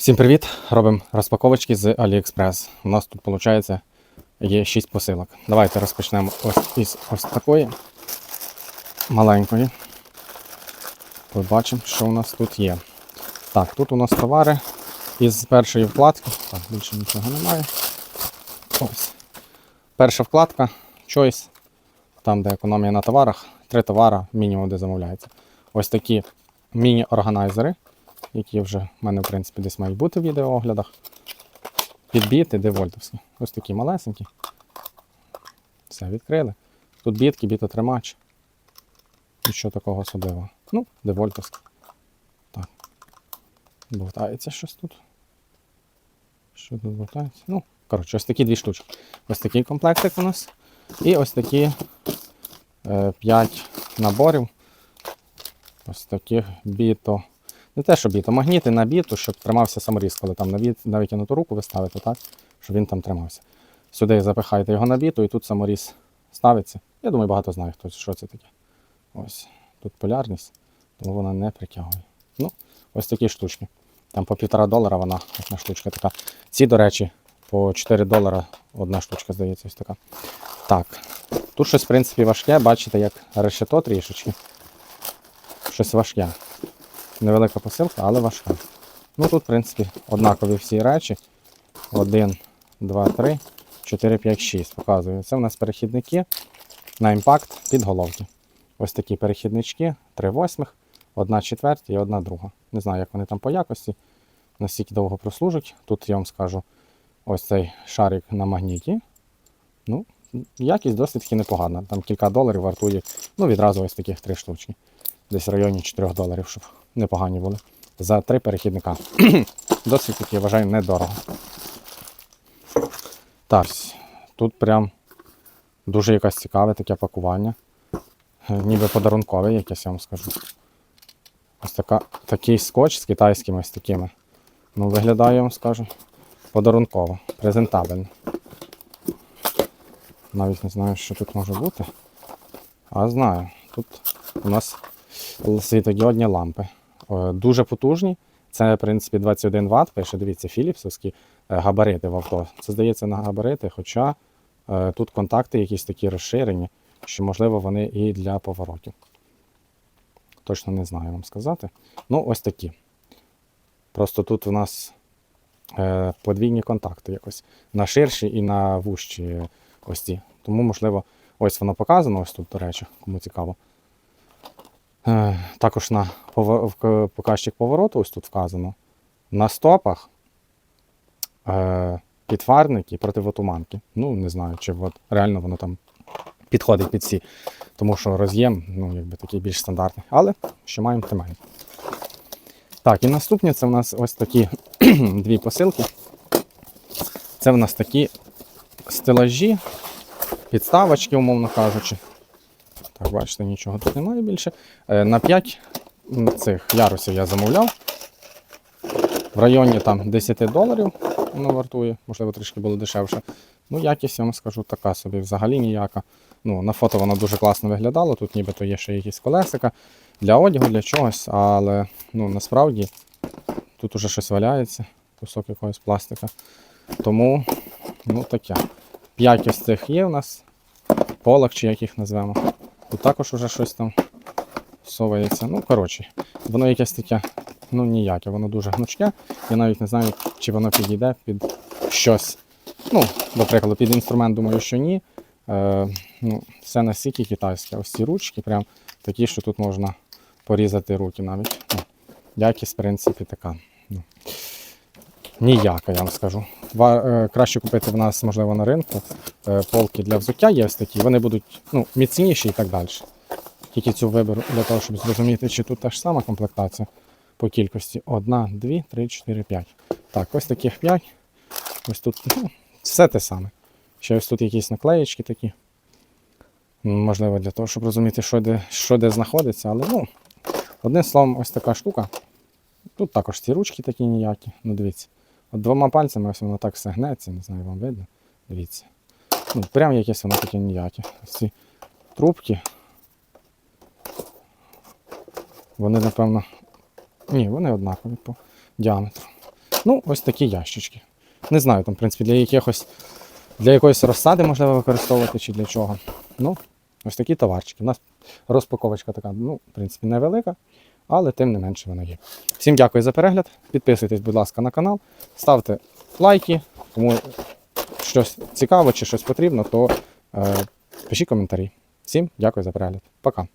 Всім привіт! Робимо розпаковочки з AliExpress. У нас тут, виходить, є 6 посилок. Давайте розпочнемо ось із ось такої маленької. Побачимо, що у нас тут є. Так, тут у нас товари із першої вкладки. Так, більше нічого немає. Ось. Перша вкладка Choice. Там, де економія на товарах. Три товари, мінімум, де замовляється. Ось такі міні-органайзери які вже в мене, в принципі, десь мають бути в відеооглядах. Підбіти, девольтовські. Ось такі малесенькі. Все, відкрили. Тут бітки, бітотримач. Нічого такого особливого. Ну, девольтовські. Так. Болтається щось тут. Що тут болтається? Ну, коротше, ось такі дві штучки. Ось такий комплектик у нас. І ось такі 5 наборів. Ось таких біто. Не те, що біто, магніти на біту, щоб тримався саморіз, коли там на біт, на витягнуту руку ви ставите, так? Щоб він там тримався. Сюди запихаєте його на біту і тут саморіз ставиться. Я думаю, багато знає, хто що це таке. Ось. Тут полярність, тому вона не притягує. Ну, ось такі штучки. Там по півтора долара вона одна штучка така. Ці, до речі, по 4 долара одна штучка, здається, ось така. Так. Тут щось, в принципі, важке, бачите, як решето трішечки. Щось важке. Невелика посилка, але важка. Ну тут, в принципі, однакові всі речі. 1, 2, 3, 4, 5, 6. Показую. Це у нас перехідники на імпакт підголовки. Ось такі перехіднички, 3 восьмих, 1 четверть і 1 друга. Не знаю, як вони там по якості, наскільки довго прослужать. Тут я вам скажу ось цей шарик на магніті. Ну, якість досить непогана. Там кілька доларів вартує. Ну, відразу ось таких три штучки. Десь в районі 4 доларів, щоб непогані були. За три перехідника. Досить таки, я вважаю, недорого. Так, тут прям дуже якесь цікаве таке пакування. Е, Ніби подарункове, якесь я вам скажу. Ось така, такий скотч з китайськими ось такими. Ну, виглядає, я вам скажу, подарунково, презентабельно. Навіть не знаю, що тут може бути. А знаю, тут у нас світодіодні лампи. Е, Дуже потужні. Це, в принципі, 21 Вт. Пише, дивіться, філіпсовські е, габарити в авто. Це здається на габарити, хоча е, тут контакти якісь такі розширені, що, можливо, вони і для поворотів. Точно не знаю вам сказати. Ну, ось такі. Просто тут у нас подвійні контакти якось на ширші і на вущі ось ці. Тому, можливо, ось воно показано, ось тут, до речі, кому цікаво. Е, Також на показчик повороту, ось тут вказано. На стопах е, підфарники противотуманки. Ну, не знаю, чи от реально воно там підходить під ці. Тому що роз'єм, ну, якби такий більш стандартний. Але що маємо, те маємо. Так, і наступні це в нас ось такі дві посилки. Це в нас такі стелажі, підставочки, умовно кажучи. Так, бачите, нічого тут немає більше. Е, На 5 цих ярусів я замовляв. В районі там 10 доларів воно вартує, можливо, трішки було дешевше. Ну, якість, я вам скажу, така собі взагалі ніяка. Ну, На фото воно дуже класно виглядало, тут нібито є ще якісь колесика для одягу, для чогось, але ну, насправді тут уже щось валяється, кусок якогось пластика. Тому, ну таке. П'ять ось цих є у нас, полок чи як їх назвемо. Тут також уже щось там совається. Ну, коротше, воно якесь таке, ну ніяке, воно дуже гнучке. Я навіть не знаю, чи воно підійде під щось. Ну, до прикладу, під інструмент, думаю, що ні. Е, ну, Все настільки китайське. Ось ці ручки, прям такі, що тут можна порізати руки навіть. Ну, якість, в принципі, така. Ну, ніяка, я вам скажу. Е, краще купити в нас, можливо, на ринку. Е, полки для взуття є ось такі, вони будуть ну, міцніші і так далі. Тільки цю виберу для того, щоб зрозуміти, чи тут та ж сама комплектація по кількості. Одна, дві, три, чотири, п'ять. Так, ось таких п'ять. Ось тут ну, все те саме. Ще ось тут якісь наклеєчки такі. Можливо, для того, щоб розуміти, що де, що де знаходиться, але ну, одним словом, ось така штука. Тут також ці ручки такі ніякі. Ну, дивіться. От двома пальцями ось воно так все гнеться, не знаю, вам видно. Дивіться. Ну, прям якесь воно таке ніяке. Ось ці трубки. Вони, напевно. Ні, вони однакові по діаметру. Ну, ось такі ящички. Не знаю, там, в принципі, для якихось для якоїсь розсади можливо використовувати чи для чого. Ну, ось такі товарчики. У нас розпаковочка така, ну, в принципі, невелика, але тим не менше вона є. Всім дякую за перегляд. Підписуйтесь, будь ласка, на канал, ставте лайки. Кому щось цікаво чи щось потрібно, то е, пишіть коментарі. Всім дякую за перегляд. Пока.